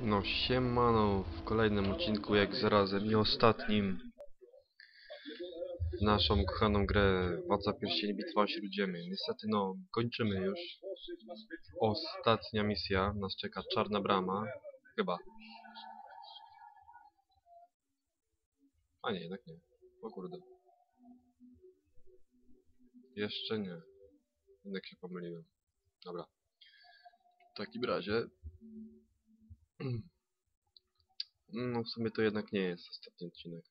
No siemano, w kolejnym odcinku jak zarazem i ostatnim naszą kochaną grę Władca Pierścieni Bitwa Śródziemie. Niestety no, kończymy już. Ostatnia misja, nas czeka Czarna Brama. Chyba. A nie, jednak nie. O kurde. Jeszcze nie. Jednak się pomyliłem. Dobra. W takim razie no w sumie to jednak nie jest ostatni odcinek.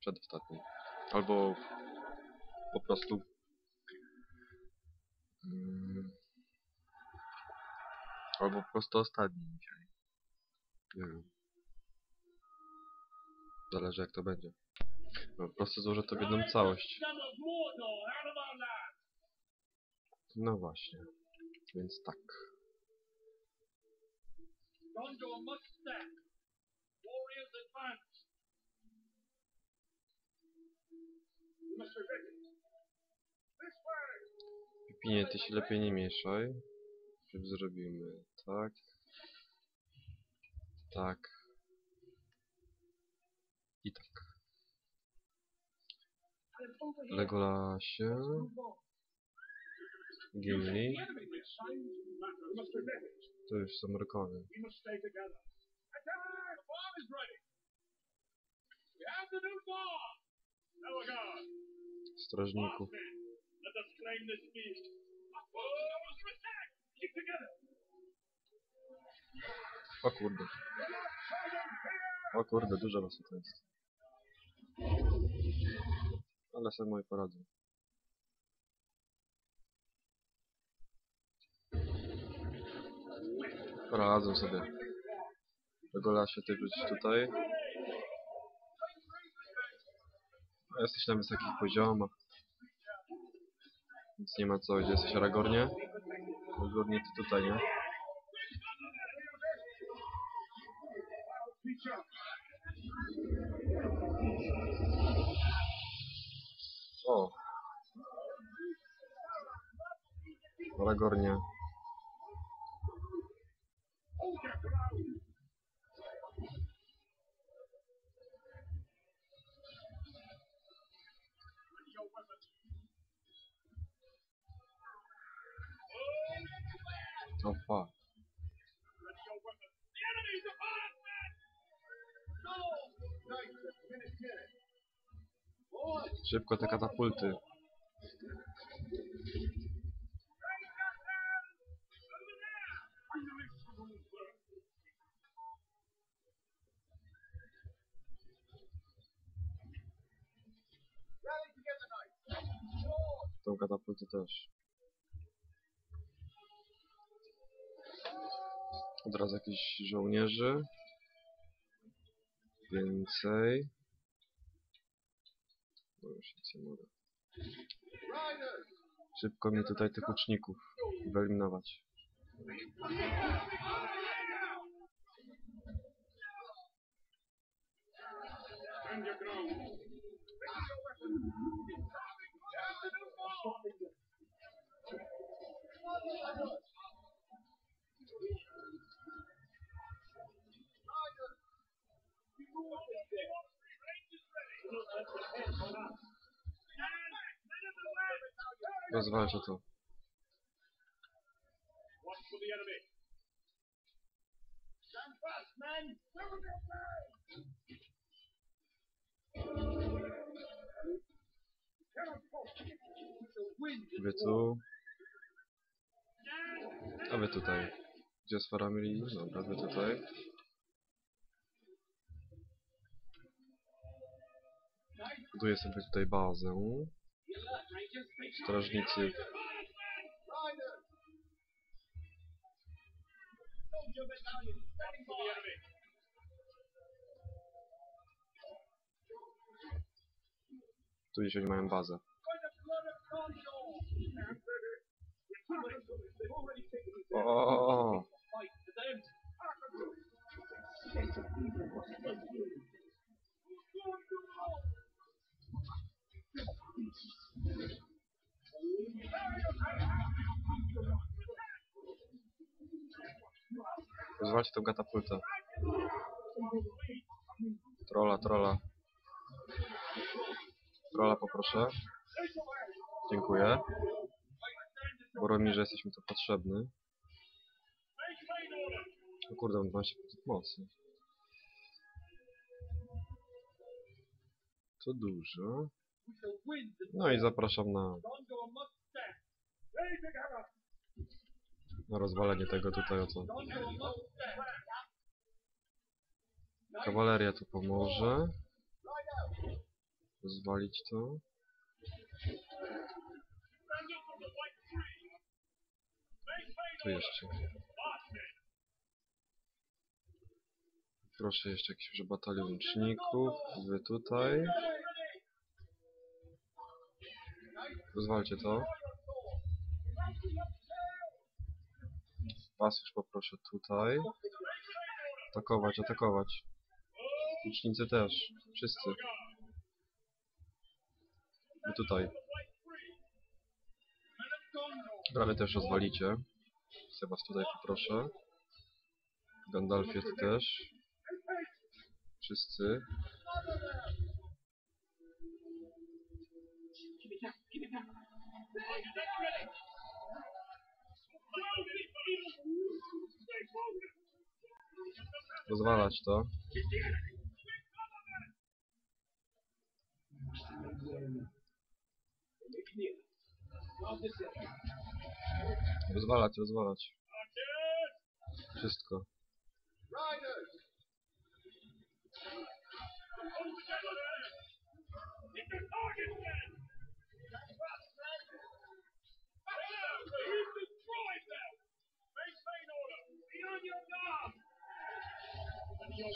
Przedostatni. Albo po prostu mm, albo po prostu ostatni dzisiaj. Nie wiem. Zależy jak to będzie. No, po prostu złożę to w jedną całość. No właśnie. Więc tak. Gondor must stand. Warriors advance. We must prevent it. This way. Pipinie, ty się lepiej nie mieszaj. Zrobimy tak. Tak. I tak. Legolasie. Gimli. Tu już są mrokowie. Strażników. Oh, to together. O kurde. O kurde, dużo was tu jest. Ale sobie moje poradzę. Poradzę sobie. Legolasie, ty wróć tutaj. Jesteś na wysokich poziomach. Nic nie ma co, gdzie jesteś Aragornie? Aragornie ty tutaj, nie? O! Aragornie. Szybko te katapulty. Tą katapulty też. Od razu jakichś żołnierzy. Więcej. No już nic nie mogę. Szybko mi tutaj tych łuczników wyeliminować. Stand your Never get Wy tu. A wy tutaj. Gdzie jest Faramir? Dobra, wy tutaj. Buduję sobie tutaj bazę. Strażnicy tu gdzieś oni mają bazę. O, Rozwalcie tą katapultę. Trolla, trolla. Trolla poproszę. Dziękuję. Boromirze jesteśmy tu potrzebny. O kurde, mam 12 punktów mocy. To dużo. No i zapraszam na, na rozwalenie tego tutaj o co. Kawaleria tu pomoże. Rozwalić to. Tu jeszcze. Proszę jeszcze może batalion łuczników. Wy tutaj. Rozwalcie to. Was już poproszę tutaj. Atakować, atakować. Łucznicy też. Wszyscy. Wy tutaj. Prawie też rozwalicie. Was tutaj poproszę. Gandalfie też. Wszyscy. Rozwalać to. Rozwalać, rozwalać. Wszystko.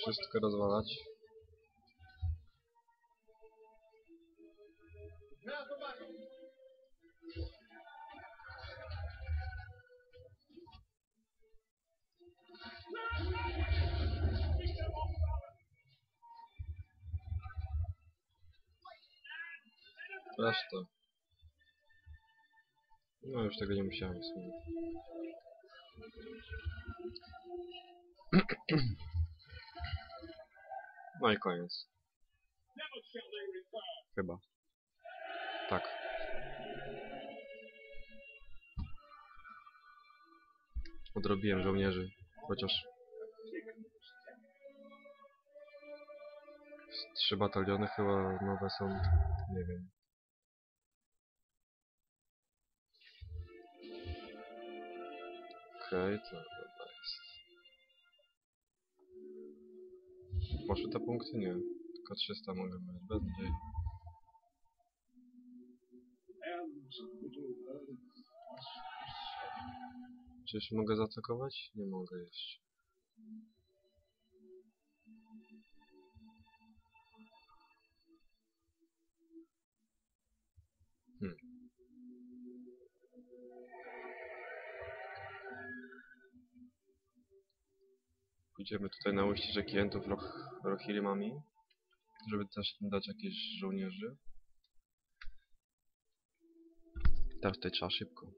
Wszystko rozwalać. Już tego nie musiałem w sumie. No i koniec. Chyba. Tak. Odrobiłem żołnierzy. Chociaż... Trzy bataliony chyba nowe są. Nie wiem. Okej, to dobra jest. Poszły te punkty? Nie. Tylko 300 mogę mieć. Bez. Czy jeszcze mogę zaatakować? Nie mogę jeszcze. Pójdziemy tutaj na ujście rzeki Entów Roh Rohirrimami, żeby też dać jakieś żołnierzy. Teraz tutaj trzeba szybko.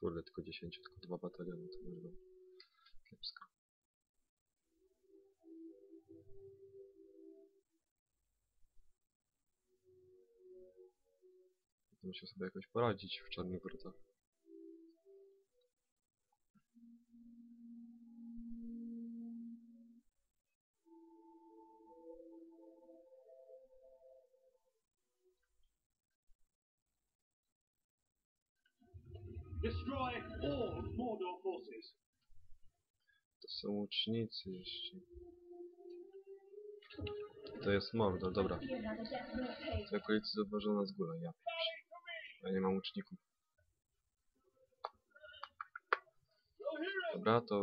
Kurde, tylko 10, tylko dwa bataliony, to może kiepsko. Muszę sobie jakoś poradzić w Czarnych Wrotach. To są łucznicy jeszcze. To jest Mordor, dobra. W tej okolicy zauważona z góry, ja. Ja nie mam łuczników. Dobra, to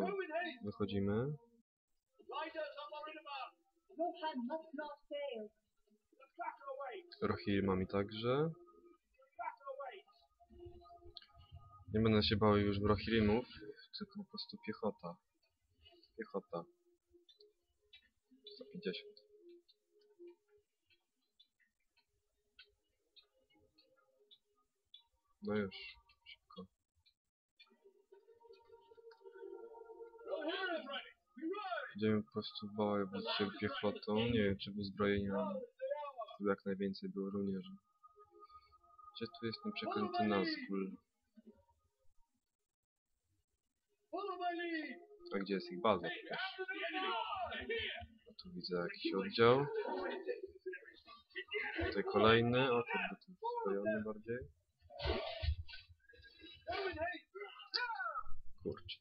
wychodzimy. Riders of Nie będę się bał już Rohirrimów, tylko po prostu piechota. Piechota. 150. No już, szybko. Będziemy po prostu bawić się piechotą. Nie wiem, czy uzbrojenia żeby jak najwięcej było żołnierzy. Gdzie tu jest przeklęty Nazgul? A gdzie jest ich baza. A tu widzę jakiś oddział. Tutaj kolejny. O, kurde, uzbrojony bardziej. Kurczę.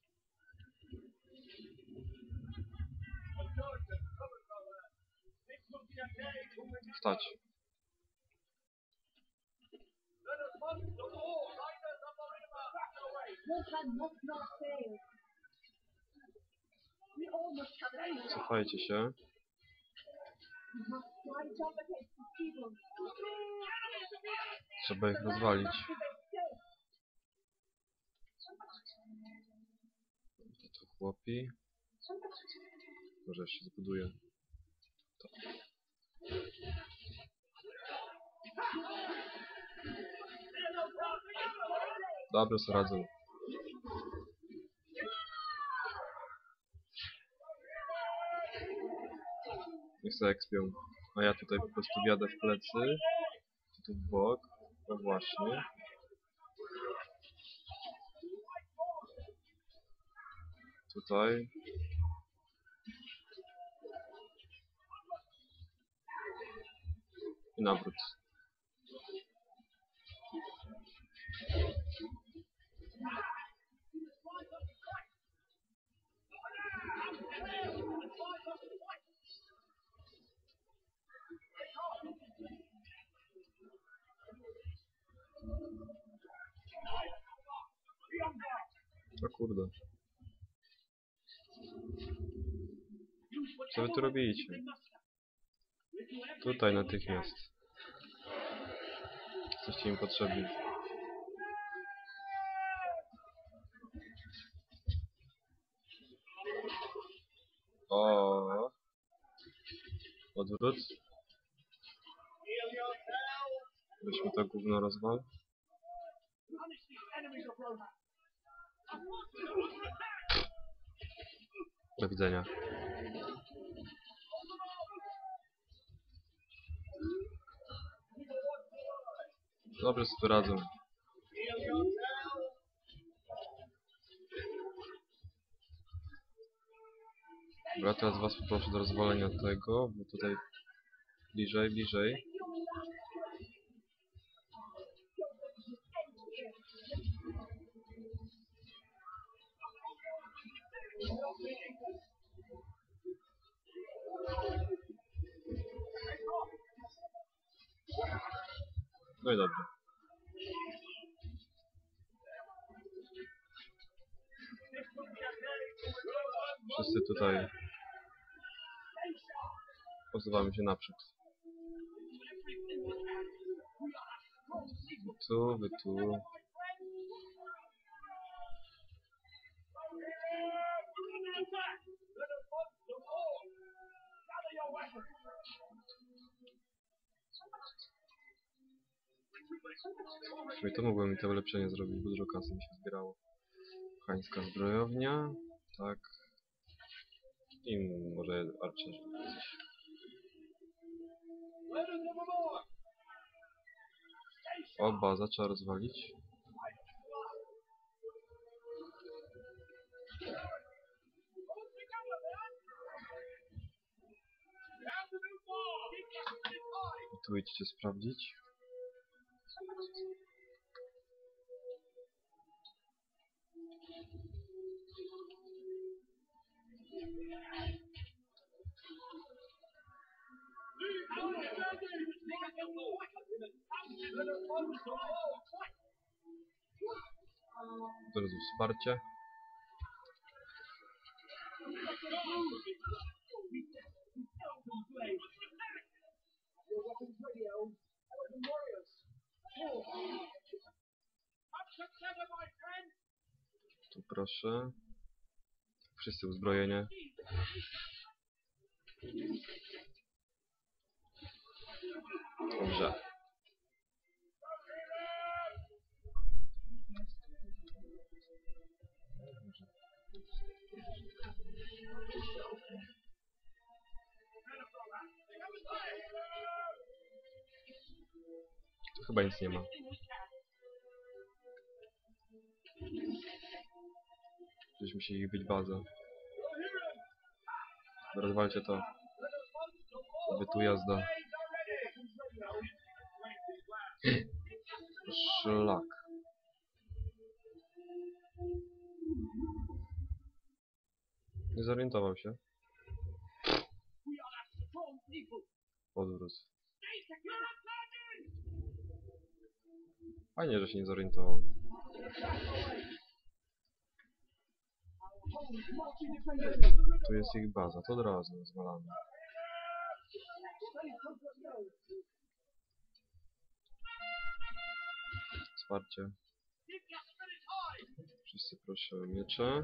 Wstać. Cofajcie się. Trzeba ich rozwalić. To tu chłopi. Może jeszcze zbuduję. To. Dobrze sobie radzą. Niech sobie ekspią. A ja tutaj po prostu wjadę w plecy. Tu w bok. No właśnie. Tutaj. I nawrót. O kurde. Co wy tu robicie? Tutaj natychmiast. Jesteście im potrzebni. O. Odwrót. Weźmy to gówno rozwal. Do widzenia. Dobrze sobie radzą. Dobra, teraz was poproszę do rozwalenia tego, bo tutaj bliżej, bliżej. Wszyscy tutaj posuwamy się naprzód. Tu, wy tu. Sumie to mogłem mi to ulepszenie zrobić, bo dużo kasy mi się zbierało. Hańska zbrojownia, tak. I może archerzy. Let us have a more. O, baza trzeba rozwalić. I tu idźcie sprawdzić. My friend. Tu proszę. Wszyscy uzbrojenie. Dobrze. Tu chyba nic nie ma. Gdzieś musi ich być baza. Rozwalcie to. Wy tu jazda. Szlak. Nie zorientował się. Odwrót. Fajnie, że się nie zorientował. Tu jest ich baza, to od razu rozwalamy. Wsparcie. Wszyscy proszę o miecze.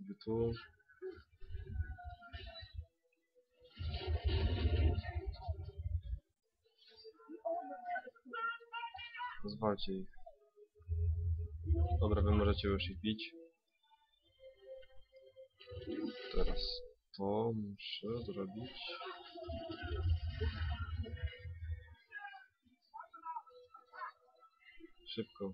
Wy tu. Zwalcie ich. Dobra, wy możecie już ich bić. Teraz to muszę zrobić. Szybko.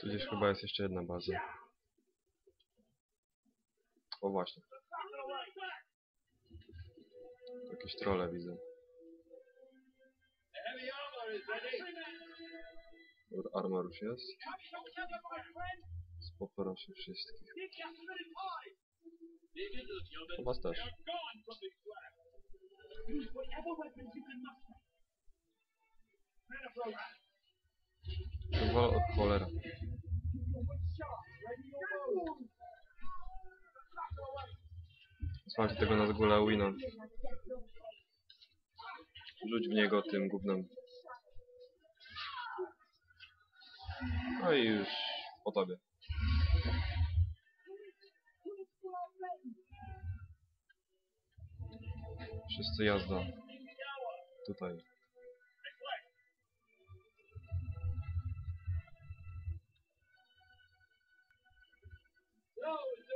Tu gdzieś chyba jest jeszcze jedna baza. O właśnie. Jakieś trole widzę. Dobra, armor już jest. Poproszę wszystkich. To was też. Gone from this Zwalcie tego na zgóle Wina. Rzuć w niego tym gównem. No i już po tobie. Wszyscy jazda. Tutaj. Hour.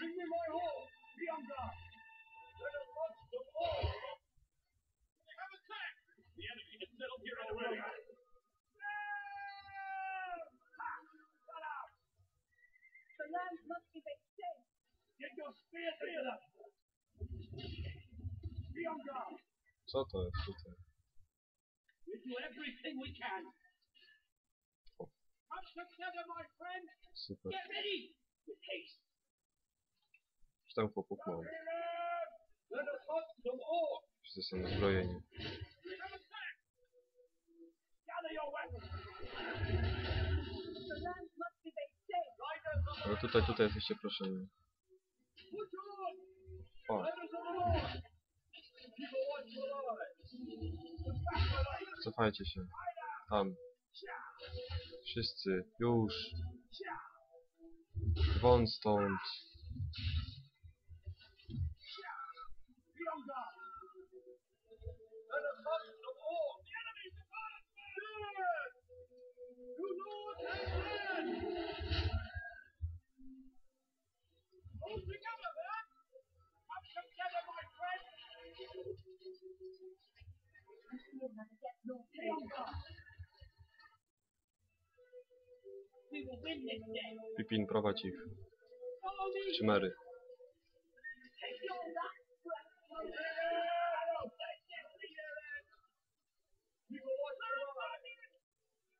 Bring me my horse, Bianca. Let us march the war. They have attacked. The enemy has settled here already. The land must be made safe. Get your spears together. Bianca, Co to jest eh, tutaj? we do everything we can. Oh. Come together, my friend. Super. Get ready. With haste. Czy tam chłopów mam? Let us hunt some more. Wszyscy są zbrojeni. They have attacked. Gather your weapons. The land must be made safe. Riders of Ale tutaj, tutaj jesteście proszeni. O, cofajcie się. Tam. Wszyscy. Już. Won stąd. Eye.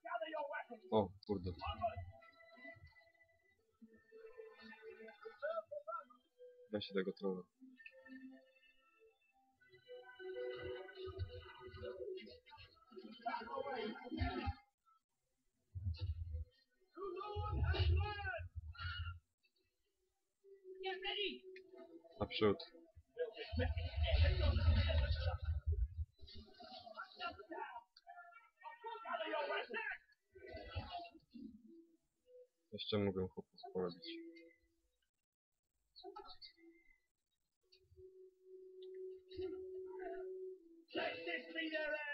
Gather your weapons. O, kurde. Weźcie tego trolla. Naprzód. Jeszcze mogę chłopów porobić. Let this be their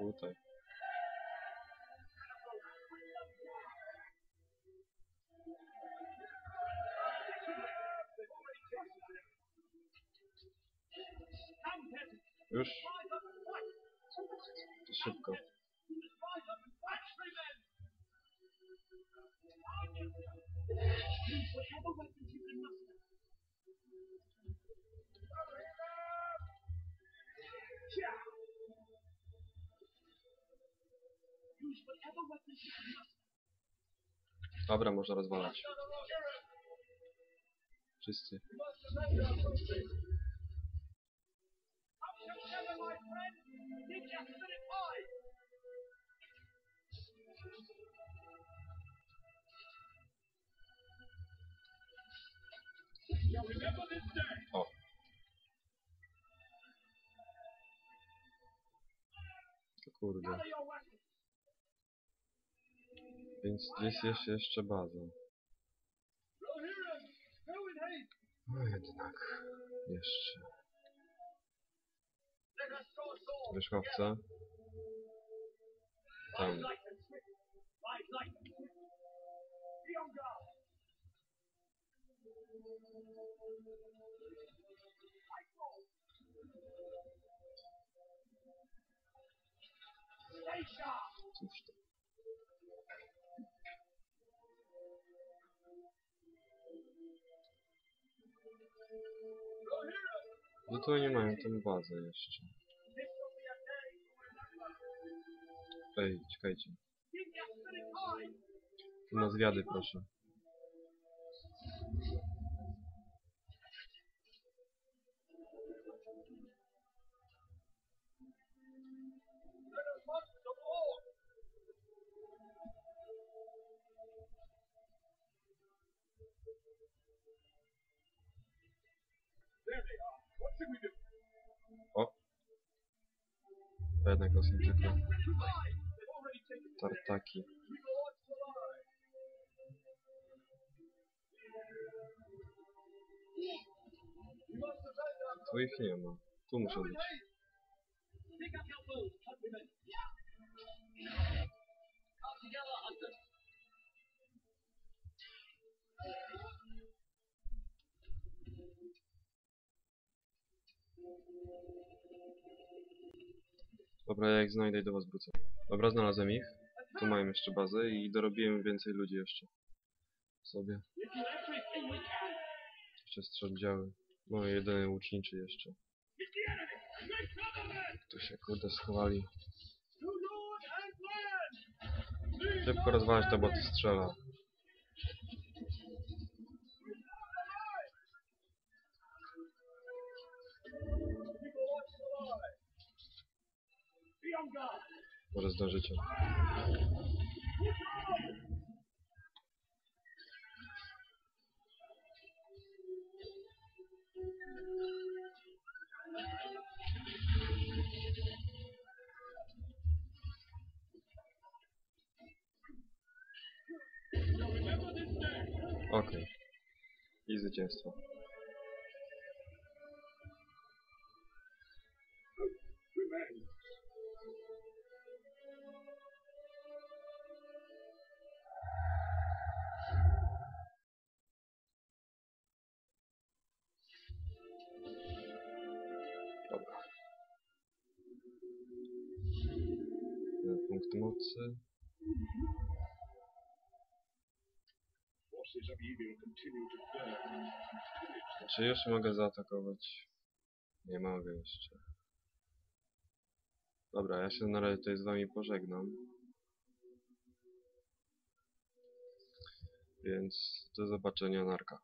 Tutaj. Dobra, można rozwalać. Wszyscy. O. To kurde. Więc jest jeszcze baza. In haste. No jednak. Jeszcze. Wierzchowca. Tam. Ride light No to nie mają tą bazę jeszcze. Ej, czekajcie. Na zwiady proszę. O! Jednak to są tylko tartaki. Tu ich nie ma. Tu in być. together, Dobra, ja ich znajdę i do was wrócę. Dobra, znalazłem ich. Tu mają jeszcze bazę i dorobiłem więcej ludzi jeszcze. Sobie. Jeszcze strzeldziały. No i jedyny łuczniczy jeszcze. Tu się kurde schowali. Szybko rozwalać to, bo to strzela. Może zdążycie. Okej. I zwycięstwo. Punkt mocy. Forces of evil continue to burn. Czy już mogę zaatakować? Nie mogę jeszcze. Dobra, ja się na razie tutaj z wami pożegnam. Więc do zobaczenia, narka.